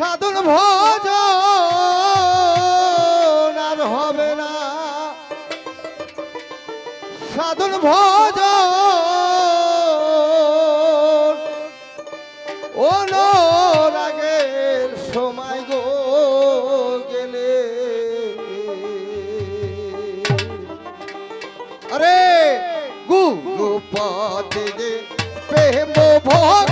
সাধন ভোজ আর হবে না। সাধন ভোজ ও সময় গো গেলে। আরে প্রেম ভোগ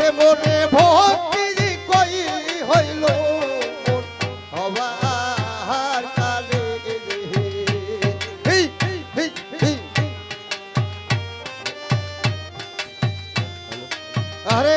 প্রেমরে ভক্তি কই হইল হবার কালে আরে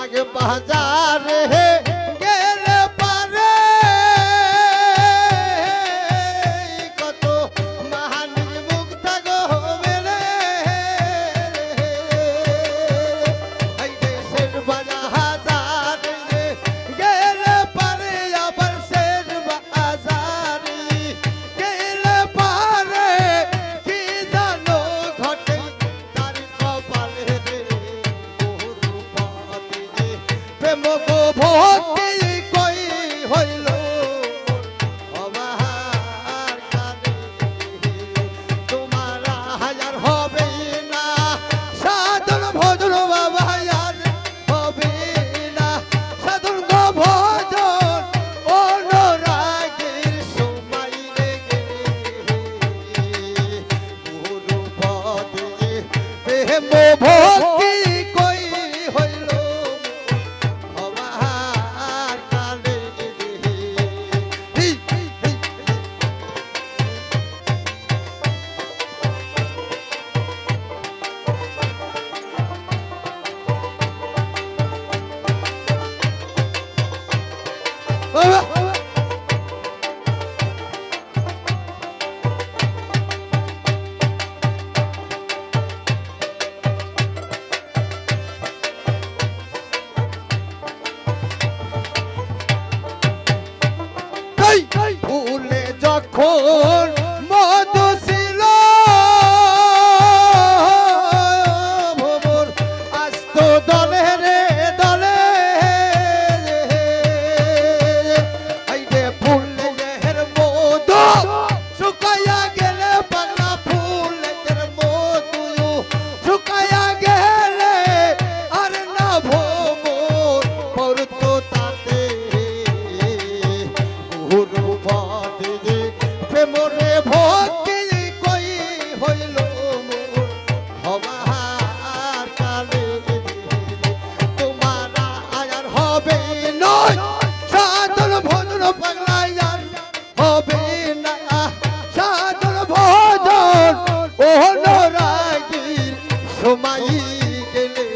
আগে বাজারে প্রেম খো মনে নয়। সাধন ভজন পাগলায়ার হবে না। সাধন ভজন ও নরাগির সময় গেলে।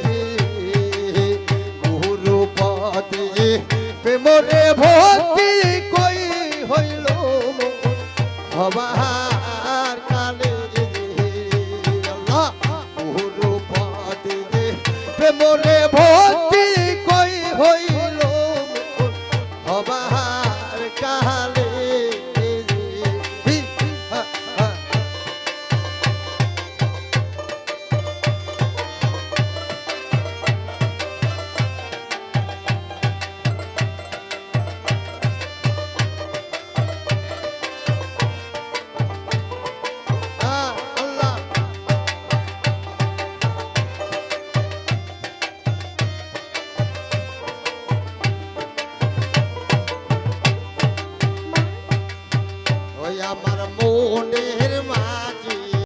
গুরু পদে প্রেমরে ভক্তি Oh, my heart.